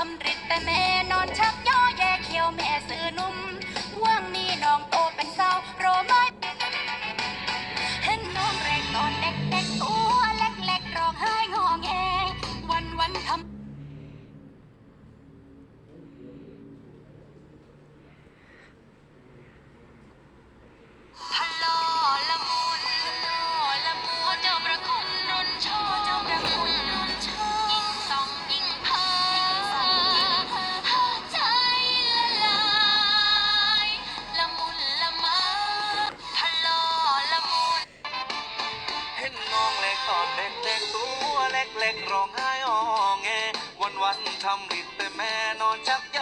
ทำริดแต่แม่นอนชักย่อแย่เขียวแม่ซื้อนุ่ม เห็นน้องเล็กตอนเด็กๆตัวเล็กๆร้องไห้อ่อแงวันวันๆทำริดแต่แม่นอนชัก